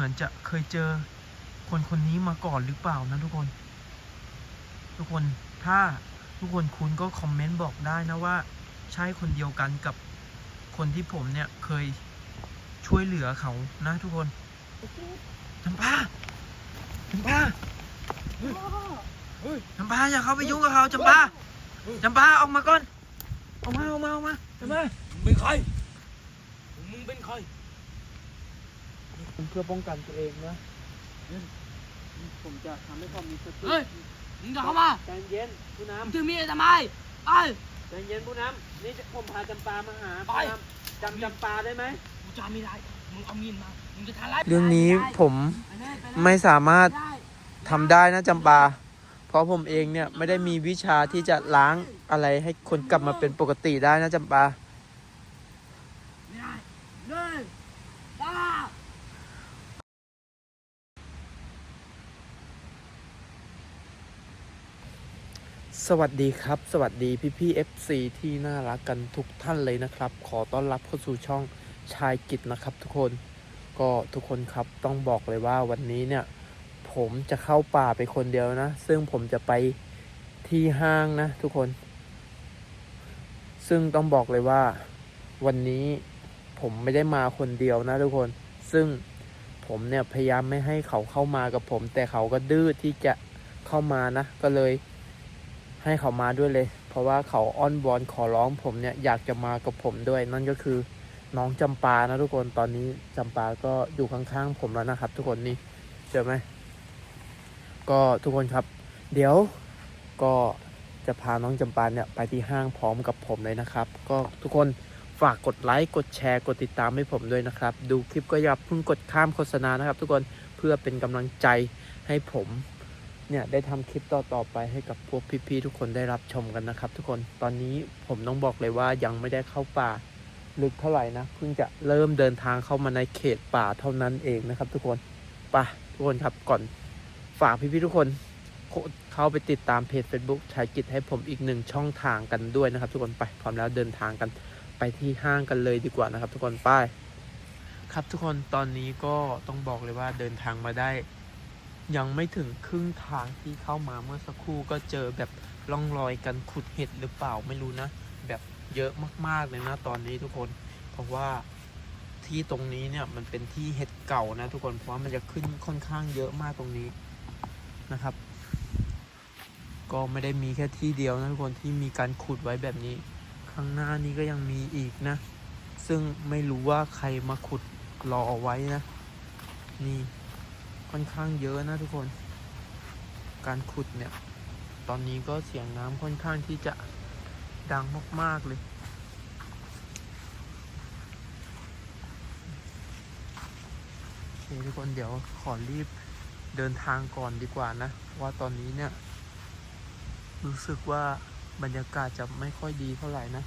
เหมือนจะเคยเจอคนคนนี้มาก่อนหรือเปล่านะทุกคน ทุกคนถ้าทุกคนคุณก็คอมเมนต์บอกได้นะว่า ใช่คนเดียวกันกับคนที่ผมเนี่ยเคยช่วยเหลือเขานะทุกคนจำปาจำปาจำปาอย่าเข้าไปยุ่งกับเขาจำปาจำปาออกมาก่อน ออกมาออกมาออกมาจำปามึงเป็นใคร มึงเป็นใคร เพื่อป้องกันตัวเองนะ ผมจะทำให้ความมีสติเฮ้ย มึงจะเข้ามาใจเย็นผู้นมึงถือมีดทำไมไปำใจเย็นผู้นำนี่ผมพาจำปามาหาไป ผู้นำจำจำปาได้ไหมกูจะไม่ได้ มึงเอามีดมา มึงจะทำไรเรื่องนี้ผมไปเลยไปเลยไม่สามารถได้ทำได้นะจำปา เพราะผมเองเนี่ยไม่ได้มีวิชาที่จะล้างอะไรให้คนกลับมาเป็นปกติได้นะจำปา ไม่ได้เลยตา สวัสดีครับ สวัสดีพี่พี่ FC ที่น่ารักกันทุกท่านเลยนะครับ ขอต้อนรับเข้าสู่ช่องชายกิจนะครับ ทุกคนก็ทุกคนครับต้องบอกเลยว่าวันนี้เนี่ย ผมจะเข้าป่าไปคนเดียวนะ ซึ่งผมจะไปที่ห้างนะ ทุกคน ซึ่งต้องบอกเลยว่า วันนี้ผมไม่ได้มาคนเดียวนะ ทุกคน ซึ่งผมเนี่ยพยายามไม่ให้เขาเข้ามากับผม แต่เขาก็ดื้อที่จะเข้ามานะ ก็เลย ให้เขามาด้วยเลย เพราะว่าเขาอ้อนวอนขอร้องผมเนี่ยอยากจะมากับผมด้วย นั่นก็คือน้องจำปานะทุกคนตอนนี้จำปาก็อยู่ข้างๆผมแล้วนะครับ ทุกคนนี่เจอไหมก็ทุกคนครับ เดี๋ยวก็จะพาน้องจำปาเนี่ยไปที่ห้างพร้อมกับผมเลยนะครับ ก็ทุกคนฝากกดไลค์กดแชร์กดติดตามให้ผมด้วยนะครับ ดูคลิปก็อย่าเพิ่งกดข้ามโฆษณานะครับ ทุกคนเพื่อเป็นกำลังใจให้ผม เนี่ยได้ทำคลิปต่อๆไปให้กับพวกพี่ๆทุกคนได้รับชมกันนะครับ ทุกคนตอนนี้ผมต้องบอกเลยว่ายังไม่ได้เข้าป่าลึกเท่าไหร่นะเพิ่งจะเริ่มเดินทางเข้ามาในเขตป่าเท่านั้นเองนะครับ ทุกคนไปทุกคนครับก่อนฝากพี่ๆทุกคนเข้าไปติดตามเพจ Facebook ชายกิจให้ผมอีกหนึ่งช่องทางกันด้วยนะครับ ทุกคนไปพร้อมแล้วเดินทางกันไปที่ห้างกันเลยดีกว่านะครับ ทุกคนไปครับทุกคนตอนนี้ก็ต้องบอกเลยว่าเดินทางมาได้ ยังไม่ถึงครึ่งทางที่เข้ามาเมื่อสักครู่ก็เจอแบบร่องรอยกันขุดเห็ดหรือเปล่าไม่รู้นะ แบบเยอะมากๆเลยนะตอนนี้ทุกคน เพราะว่าที่ตรงนี้เนี่ยมันเป็นที่เห็ดเก่านะทุกคนเพราะว่ามันจะขึ้นค่อนข้างเยอะมากตรงนี้นะครับ ก็ไม่ได้มีแค่ที่เดียวนะทุกคนที่มีการขุดไว้แบบนี้ ข้างหน้านี้ก็ยังมีอีกนะ ซึ่งไม่รู้ว่าใครมาขุดรอเอาไว้นะ นี่ ค่อนข้างเยอะนะทุกคน การขุดเนี่ย ตอนนี้ก็เสียงน้ำค่อนข้างที่จะดังมาก ๆ เลย โอเคทุกคนเดี๋ยวขอรีบเดินทางก่อนดีกว่านะ ว่าตอนนี้เนี่ย รู้สึกว่าบรรยากาศจะไม่ค่อยดีเท่าไหร่นะ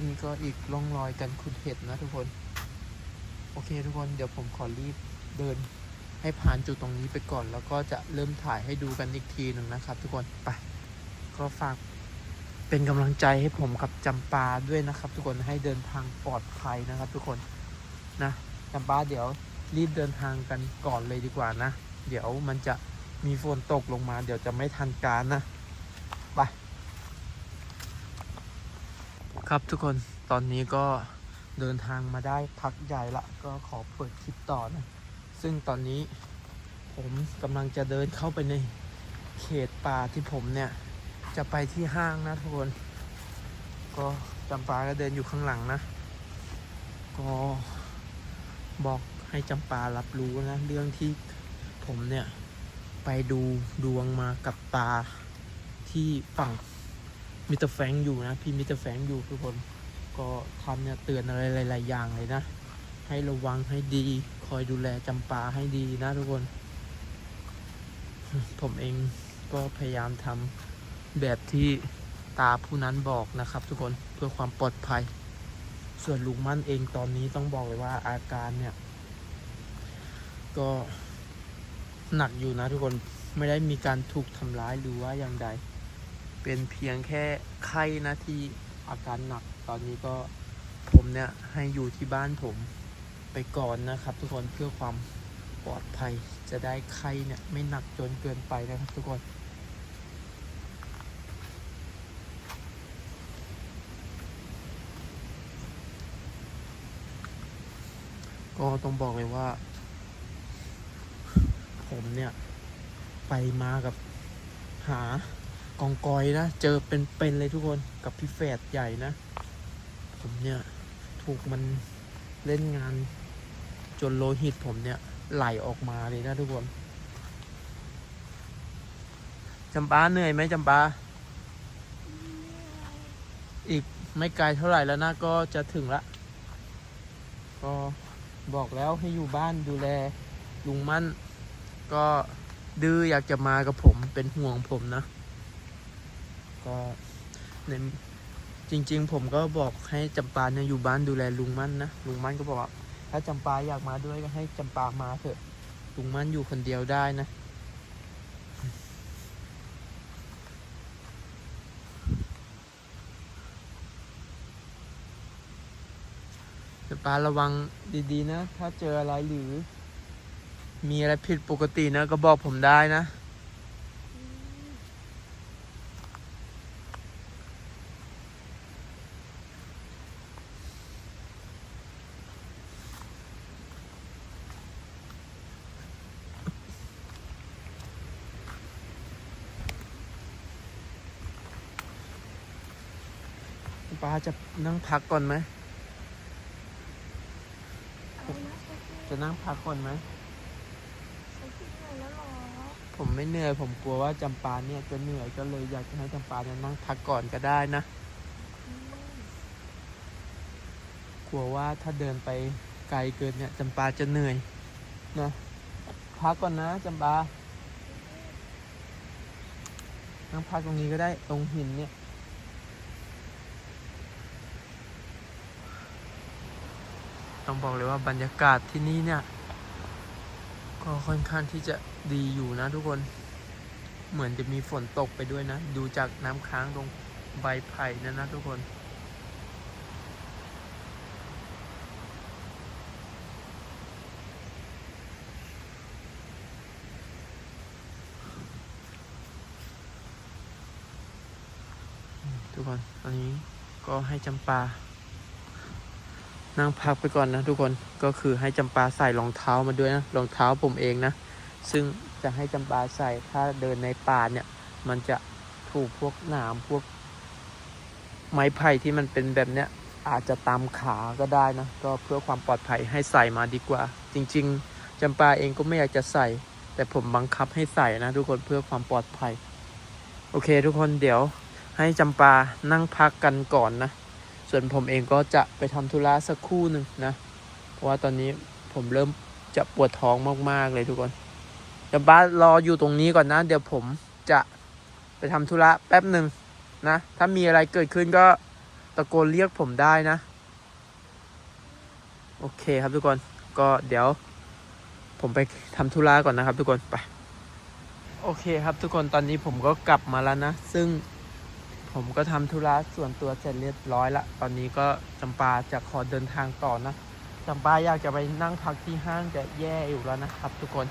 นี่ก็อีกร่องรอยกันขุดเห็ดนะทุกคน โอเคทุกคนเดี๋ยวผมขอรีบเดินให้ผ่านจุดตรงนี้ไปก่อน แล้วก็จะเริ่มถ่ายให้ดูกันอีกทีหนึ่งนะครับ ทุกคนไปก็ฝากเป็นกำลังใจให้ผมกับจำปาด้วยนะครับ ทุกคนให้เดินทางปลอดภัยนะครับ ทุกคนนะจำปาเดี๋ยวรีบเดินทางกันก่อนเลยดีกว่านะ เดี๋ยวมันจะมีฝนตกลงมา เดี๋ยวจะไม่ทันการนะไป ครับทุกคนตอนนี้ก็เดินทางมาได้พักใหญ่ละก็ขอเปิดคลิปต่อนะ ซึ่งตอนนี้ผมกำลังจะเดินเข้าไปในเขตป่าที่ผมเนี่ย จะไปที่ห้างนะทุกคน ก็จำปาก็เดินอยู่ข้างหลังนะ ก็บอกให้จำปารับรู้นะ เรื่องที่ผมเนี่ย ไปดูดวงมากับตาที่ฝั่ง มิสเตอร์แฟงอยู่นะ พี่มิสเตอร์แฟงอยู่ทุกคน ก็ทำเนี่ยเตือนอะไรหลายๆอย่างเลยนะ ให้ระวังให้ดี คอยดูแลจำปาให้ดีนะทุกคน ผมเองก็พยายามทำแบบที่ตาผู้นั้นบอกนะครับ ทุกคนเพื่อความปลอดภัย ส่วนลุงมั่นเองตอนนี้ต้องบอกเลยว่าอาการเนี่ย ก็หนักอยู่นะทุกคนไม่ได้มีการถูกทำร้ายหรือว่าอย่างใด เป็นเพียงแค่ไข้นะที่อาการหนัก ตอนนี้ก็ผมเนี่ยให้อยู่ที่บ้านผมไปก่อนนะครับ ทุกคนเพื่อความปลอดภัยจะได้ไข้เนี่ยไม่หนักจนเกินไปนะครับ ทุกคนก็ต้องบอกเลยว่า ผมเนี่ย ไปมากับหา กองกอยนะ เจอเป็นๆเลยทุกคนกับพี่แฝดใหญ่นะ ผมเนี่ย ถูกมันเล่นงาน จนโลหิตผมเนี่ย ไหลออกมาเลยนะทุกคนจำปาเหนื่อยไหมจำปาอีกไม่ไกลเท่าไหร่แล้วนะก็จะถึงละ ก็บอกแล้วให้อยู่บ้านดูแลลุงมั่น ก็ดื้ออยากจะมากับผมเป็นห่วงผมนะ ก็ในจริง ๆ ผมก็บอกให้จำปาเนี่ยอยู่บ้านดูแลลุงมั่นนะลุงมั่นก็บอกว่าถ้าจำปาอยากมาด้วยก็ให้จำปามาเถอะลุงมั่นอยู่คนเดียวได้นะจำปาระวังดีๆนะ ถ้าเจออะไรหรือ มีอะไรผิดปกตินะก็บอกผมได้นะ ป้า จะนั่งพักก่อนไหม จะนั่งพักก่อนไหม ผมไม่เหนื่อย ผมกลัวว่าจำปาเนี่ยจะเหนื่อยก็เลยอยากจะให้จำปาเนี่ยนั่งพักก่อนก็ได้นะ กลัวว่าถ้าเดินไปไกลเกินเนี่ยจำปาจะเหนื่อยนะพักก่อนนะจำปานั่งพักตรงนี้ก็ได้ตรงหินเนี่ย ต้องบอกเลยว่าบรรยากาศที่นี่เนี่ย ก็ค่อนข้างที่จะดีอยู่นะทุกคน เหมือนจะมีฝนตกไปด้วยนะ ดูจากน้ำค้างตรงใบไผ่นั่นนะทุกคนทุกคนตอนนี้ก็ให้จำปา นั่งพักไปก่อนนะทุกคนก็คือให้จำปาใส่รองเท้ามาด้วยนะรองเท้าผมเองนะ ซึ่งจะให้จำปาใส่ถ้าเดินในป่าเนี่ย มันจะถูกพวกหนามพวก ไม้ไผ่ที่มันเป็นแบบเนี้ยอาจจะตามขาก็ได้นะ ก็เพื่อความปลอดภัยให้ใส่มาดีกว่า จริง ๆจำปาเองก็ไม่อยากจะใส่ แต่ผมบังคับให้ใส่นะ ทุกคนเพื่อความปลอดภัย โอเค ทุกคนเดี๋ยวให้จำปานั่งพักกันก่อนนะ ส่วนผมเองก็จะไปทำธุระสักคู่หนึ่งนะ เพราะว่าตอนนี้ผมเริ่มจะปวดท้องมากๆเลยทุกคนจำปารออยู่ตรงนี้ก่อนนะ เดี๋ยวผมจะไปทำธุระแป๊บหนึ่งนะ ถ้ามีอะไรเกิดขึ้นก็ตะโกนเรียกผมได้นะ โอเคครับทุกคนก็เดี๋ยว ผมไปทำธุระก่อนนะครับ ทุกคนไป โอเคครับทุกคนตอนนี้ผมก็กลับมาแล้วนะ ซึ่ง ผมก็ทำธุระส่วนตัวเสร็จเรียบร้อยละ ตอนนี้ก็จำปาจะขอเดินทางต่อนะจำปาอยากจะไปนั่งพักที่ห้างจะแย่อยู่แล้วนะครับ ทุกคน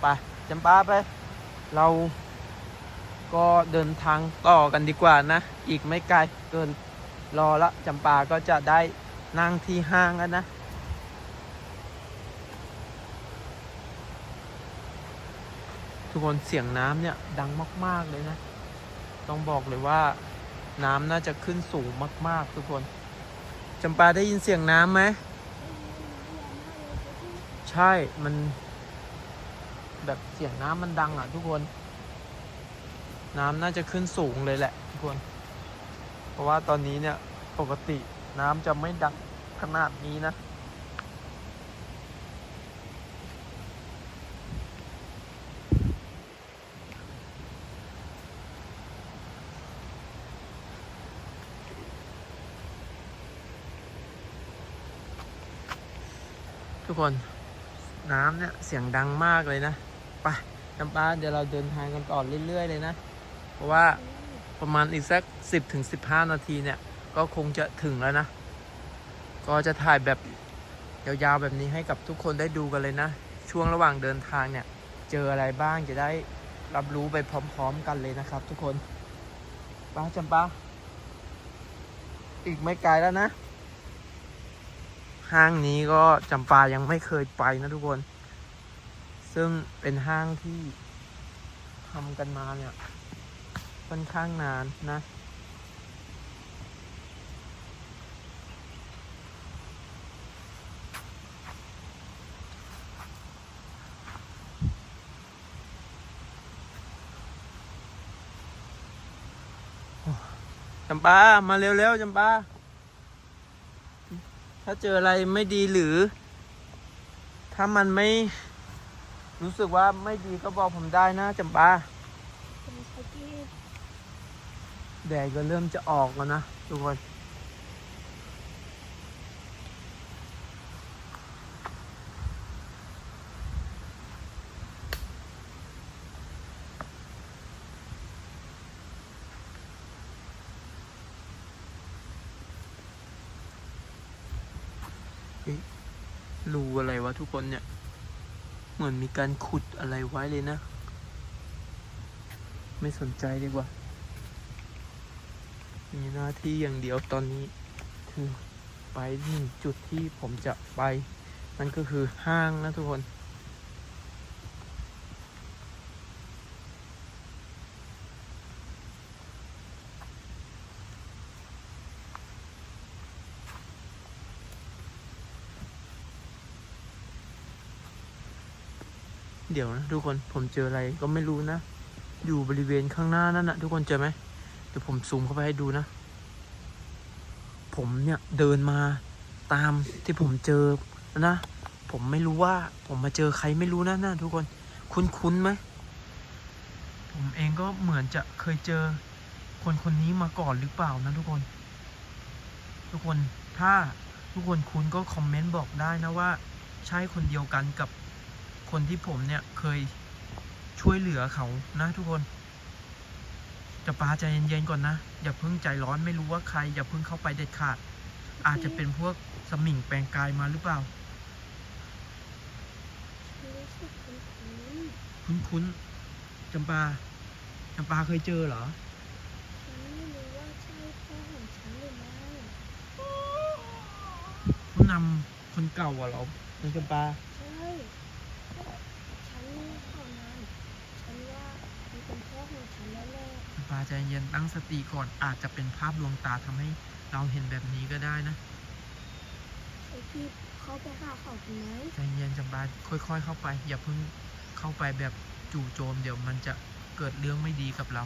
ไปจำปาไป เราก็เดินทางต่อกันดีกว่านะ อีกไม่ไกลเกินรอละจำปาก็จะได้นั่งที่ห้างแล้วนะทุกคนเสียงน้ำเนี่ยดังมาก ๆ เลยนะ ต้องบอกเลยว่า น้ำน่าจะขึ้นสูงมาก ๆ ทุกคนจำปาได้ยินเสียงน้ำไหม ใช่มัน แบบเสียงน้ำมันดังอะ ทุกคน น้ำน่าจะขึ้นสูงเลยแหละ ทุกคน เพราะว่าตอนนี้เนี่ยปกติน้ำจะไม่ดังขนาดนี้นะ ทุกคน น้ำเนี่ยเสียงดังมากเลยนะไปจำปาเดี๋ยวเราเดินทางกันต่อเรื่อย ๆ เลยนะ เพราะว่าประมาณอีกสัก 10ถึง15 นาทีเนี่ย ก็คงจะถึงแล้วนะ ก็จะถ่ายแบบยาวๆแบบนี้ให้กับทุกคนได้ดูกันเลยนะ ช่วงระหว่างเดินทางเนี่ย เจออะไรบ้างจะได้รับรู้ไปพร้อม ๆ กันเลยนะครับ ทุกคนป้าจำปาอีกไม่ไกลแล้วนะ ห้างนี้ก็จำปายังไม่เคยไปนะทุกคน ซึ่งเป็นห้างที่ทำกันมาเนี่ยค่อนข้างนานนะ จำปา มาเร็วๆจำปา ถ้าเจออะไรไม่ดีหรือ ถ้ามันไม่รู้สึกว่าไม่ดีก็บอกผมได้นะจำปาเป็นชายกิจแดดก็เริ่มจะออกแล้วนะทุกคน เฮ้ยรูอะไรวะทุก คนเนี่ย เหมือนมีการขุดอะไรไว้เลยนะ ไม่สนใจดีกว่า มีหน้าที่อย่างเดียวตอนนี้คือไปที่จุดที่ผมจะไป นั่นก็คือห้างนะทุกคน เดี๋ยวนะทุกคนผมเจออะไรก็ไม่รู้นะ อยู่บริเวณข้างหน้านั่นนะทุกคนเจอไหมเดี๋ยวผมซูมเข้าไปให้ดูนะ ผมเนี่ยเดินมาตามที่ผมเจอนะ ผมไม่รู้ว่าผมมาเจอใครไม่รู้นะนะทุกคนคุ้นๆไหมผมเองก็เหมือนจะเคยเจอคนคนนี้มาก่อนหรือเปล่านะทุกคน ทุกคนถ้าทุกคนคุ้นก็คอมเมนต์บอกได้นะว่า ใช่คนเดียวกันกับ คนที่ผมเนี่ยเคยช่วยเหลือเขานะทุกคน จะปาใจเย็นๆก่อนนะ อย่าเพิ่งใจร้อนไม่รู้ว่าใคร อย่าเพิ่งเข้าไปเด็ดขาด อาจจะเป็นพวกสมิงแปลงกายมาหรือเปล่ารู้สึกคุ้นคุ้นๆจำปาจำปาเคยเจอเหรอๆฉันไม่รู้ว่าใช่พ่อของฉันหรือไม่ผู้นำคนเก่าอะเหรอน้องจำปา ใช่ฉันขอนานฉันว่ามันเป็นพ่อของฉันแล้วแหละ จำปาใจเย็นตั้งสติก่อนอาจจะเป็นภาพลวงตาทำให้เราเห็นแบบนี้ก็ได้นะชายกิจเขาไปหาเขาทำไมใจเย็นจำปาค่อย ๆ เข้าไป อย่าเพิ่งเข้าไปแบบจู่โจม เดี๋ยวมันจะเกิดเรื่องไม่ดีกับเรา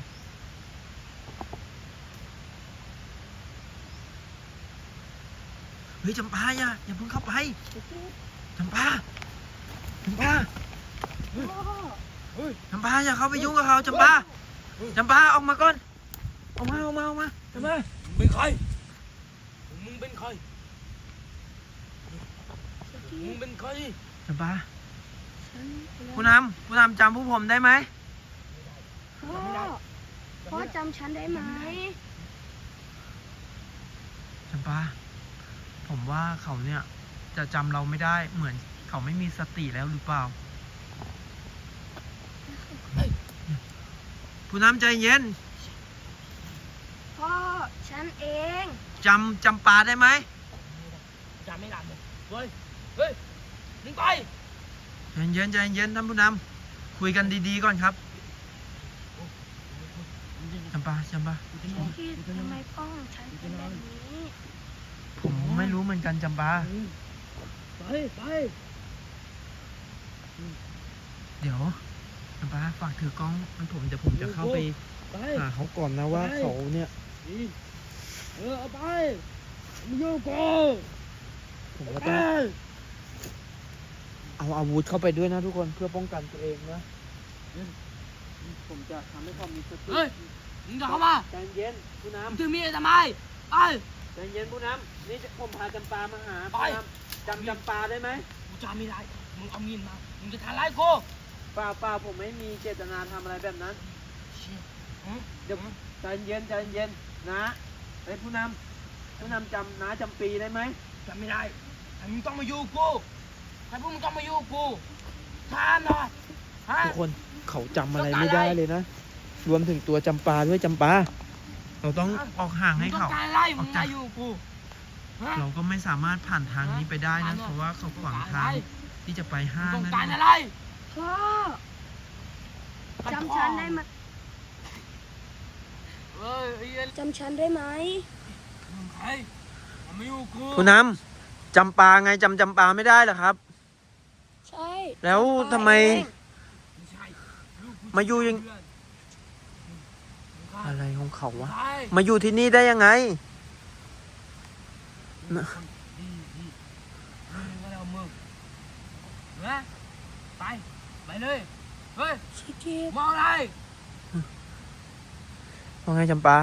เฮ้ยจำปาอย่าอย่าเพิ่งเข้าไปชายกิจจำปาจำปาพ่อเฮ้ยจำปาอย่าเข้าไปยุ่งกับเขาจำปา จำปาออกมาก่อน ออกมาออกมาออกมาจำปามึงเป็นใคร มึงเป็นใครชายกิมึงจเป็นใคร จำปาฉันผู้นำผู้นำจำพวกผมได้ไหมพ่อพ่อจำฉันได้ไหมจำปาผมว่าเขาเนี่ยจะจำเราไม่ได้เหมือนเขาไม่มีสติแล้วหรือเปล่า ผู้นำใจเย็นพ่อฉันเองจำจำปาได้ไหมจำไม่ได้เลยเฮ้ยเฮ้ยมึงไปใจเย็นใจเย็นท่านผู้นำคุยกันดีๆก่อนครับจำปาจำปาชายกิจทำไมพ่อของฉันเป็นแบบนี้ผมไม่รู้เหมือนกันจำปาไปไปเดี๋ยว จำปาฝากถือกล้องให้ผมเดี๋ยวผมจะเข้าไปไปหาเขาก่อนนะว่าไปเขาเนี่ยเออเอาไปมึงอยู่กูผมไปก็ต้องเอาอาวุธเข้าไปด้วยนะทุกคนเพื่อป้องกันตัวเองนะผมจะทำให้เขามีสติเฮ้ยมึงจะเข้ามาใจเย็นผู้นมึงถือมีดทำไมไปำใจเย็นผู้นำนี่ผมพาจำปามาหาไปผู้นำจำจำปาได้ไหมกูจำไม่ได้มึงเอามีดมามึงจะทำร้ายกู เปล่าเปล่าผมไม่มีเจตนาทำอะไรแบบนั้นเชี่ยหืมเดี๋ยวใจเย็นใจเย็นนะไอ้ยผู้นำผู้นำจำน้าจำปีได้ไหมจจำไม่ได้แต่มึงต้องมาอยู่กับกูถ้าพวกมึงต้องมาอยู่กับกูถามหน่อยฮะ ทุกคนเขาจำอะไรต้องการไม่ได้อะไรเลยนะ รวมถึงตัวจำปาด้วยจำปา เราต้องออกห่างมึให้งต้อเขา งการอะไรอมึอกงจามากอยู่กับกูฮะ เราก็ไม่สามารถผ่านทางนี้ไปได้นะฮะเพราะว่าเขาขวางทางที่จะไปห้างมึงต้องนั่นการเอง อะไร พ่อจำฉันได้ไหมเอ้ยไอ้เหี้ยจำฉันได้ไหมมึงใครมึงมาอยู่กับกูคุณน้ำจำปาไงจำจำปาไม่ได้เหรอครับ ใช่แล้วทำไม ไม่ใช่ลูกกูมาอยู่ยัง เพื่อนมึงใครอะไรของเขาวะ ใครมาอยู่ที่นี่ได้ยังไงมึงคนดีดีมึงก็แล้วมึงนะไป ไปเลยเฮ้ยชิคกี้มองอะไรว่าไงจำปา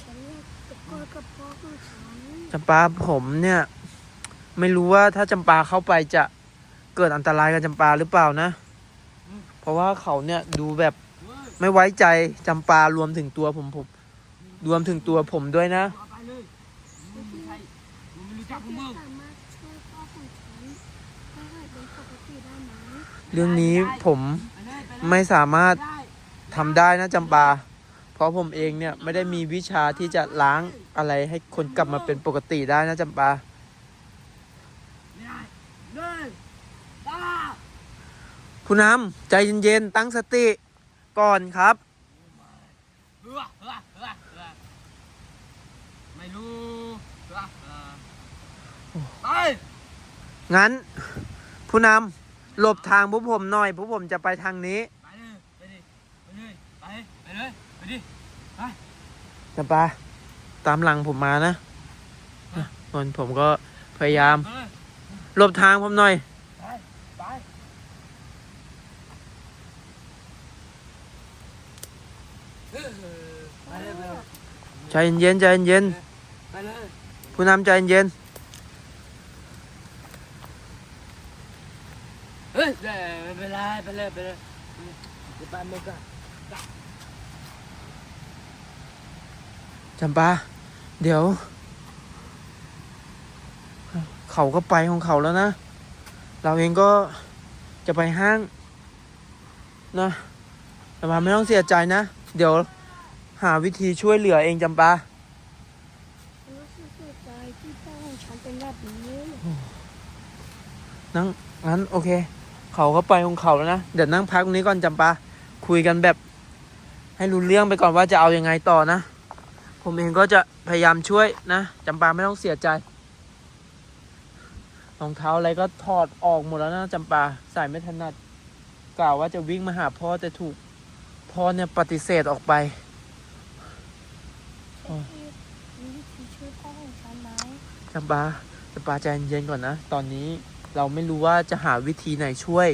ฉันอยากจะกอดกับพ่อของฉันจำปาผมเนี่ย ไม่รู้ว่าถ้าจำปาเข้าไปจะเกิดอันตรายกับจำปาหรือเปล่านะ เพราะว่าเขาเนี่ยดูแบบเฮ้ยไม่ไว้ใจจำปารวมถึงตัวผมผมรวมถึงตัวผมด้วยนะเอาไปเลยมึงไม่ใช่มึงไม่รู้จักพวกมึง สามารถช่วยพ่อของฉันให้หายเป็นปกติได้ไหม เรื่องนี้ผมไปเลยไปเลยไม่สามารถได้ทำได้นะจำปา เพราะผมเองเนี่ยไม่ได้มีวิชาที่จะล้างอะไรให้คนกลับมาเป็นปกติได้นะจำปาไม่ได้เลยได้ผู้นำใจเย็นๆตั้งสติก่อนครับเฮ้อเฮ้อเฮ้อเฮ้อไม่รู้เฮ้อเฮ้อไปงั้นผู้นำ หลบทางพวกผมหน่อยพวกผมจะไปทางนี้ ไปเลยไปดิไปเลยไปไปเลยไปดิจำปาตามหลังผมมานะส่วนผมก็พยายามไปเลยหลบทางผมหน่อย ไปไปเออไปเลยไปเลยใจเย็นๆใจเย็นไปเลย ๆผู้นำใจเย็นเฮ้ยเออ ไม่เป็นไรไปเลยไปเลยเดี๋ยวไปมึงก็จำปาเดี๋ยว เขาก็ไปของเขาแล้วนะ เราเองก็จะไปห้างนะจำปาไม่ต้องเสียใจนะ เดี๋ยวหาวิธีช่วยเหลือเองจำปาฉันรู้สึกเสียใจที่พ่อของฉันเป็นแบบนี้นั่งงั้นโอเค เขาก็ไปของเขาแล้วนะ เดี๋ยวนั่งพักตรงนี้ก่อนจำปาคุยกันแบบ ให้รู้เรื่องไปก่อนว่าจะเอายังไงต่อนะ ผมเองก็จะพยายามช่วยนะจำปาไม่ต้องเสียใจรองเท้าอะไรก็ถอดออกหมดแล้วนะจำปาใส่ไม่ถนัดกล่าวว่าจะวิ่งมาหาพ่อแต่ถูกพ่อเนี่ยปฏิเสธออกไปชิคกี้มีวิธีช่วยพ่อของฉันไหมจำปาจำปาใจเย็นๆก่อนนะ ตอนนี้ เราไม่รู้ว่าจะหาวิธีไหนช่วย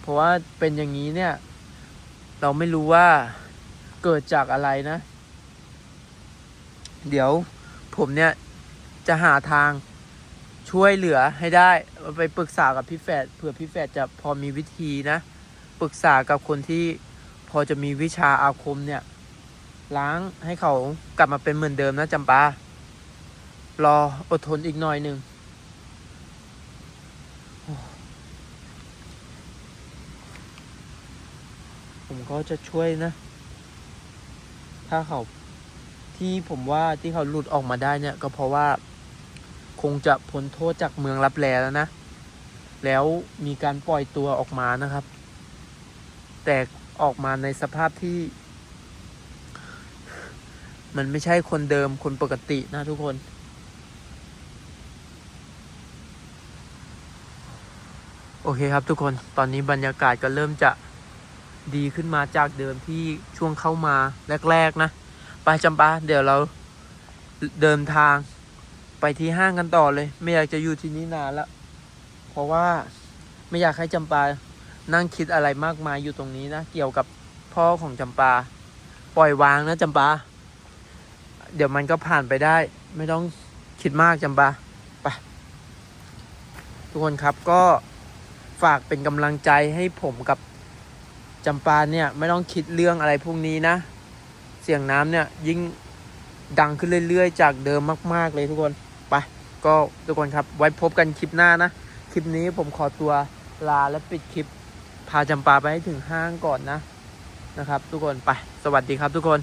เพราะว่าเป็นอย่างนี้เนี่ย เราไม่รู้ว่าเกิดจากอะไรนะ เดี๋ยวผมเนี่ยจะหาทางช่วยเหลือให้ได้ ไปปรึกษากับพี่แฝดเผื่อพี่แฝดจะพอมีวิธีนะ ปรึกษากับคนที่พอจะมีวิชาอาคมเนี่ย ล้างให้เขากลับมาเป็นเหมือนเดิมนะจำปารออดทนอีกหน่อยหนึ่ง ผมก็จะช่วยนะ ถ้าเขาที่ผมว่าที่เขาหลุดออกมาได้เนี่ย ก็เพราะว่าคงจะพ้นโทษจากเมืองรับแลแล้วนะ แล้วมีการปล่อยตัวออกมานะครับ แต่ออกมาในสภาพที่ มันไม่ใช่คนเดิมคนปกตินะทุกคนโอเคครับทุกคน ตอนนี้บรรยากาศก็เริ่มจะ ดีขึ้นมาจากเดิมที่ช่วงเข้ามาแรก ๆ นะ ไปจำปาเดี๋ยวเราเดินทางไปที่ห้างกันต่อเลย ไม่อยากจะอยู่ที่นี่นานล้วเพราะว่าไม่อยากให้จำปานั่งคิดอะไรมากมายอยู่ตรงนี้นะ เกี่ยวกับพ่อของจำปา ปล่อยวางนะจำปา เดี๋ยวมันก็ผ่านไปได้ ไม่ต้องคิดมากจำปาไปทุกคนครับก็ฝากเป็นกำลังใจให้ผมกับ จำปาเนี่ยไม่ต้องคิดเรื่องอะไรพวกนี้นะ เสียงน้ำเนี่ยยิ่งดังขึ้นเรื่อยๆ จากเดิมมาก ๆ เลยทุกคน ไป ก็ทุกคนครับ ไว้พบกันคลิปหน้านะ คลิปนี้ผมขอตัวลาและปิดคลิป พาจำปาไปให้ถึงห้างก่อนนะนะครับ ทุกคนไป สวัสดีครับทุกคน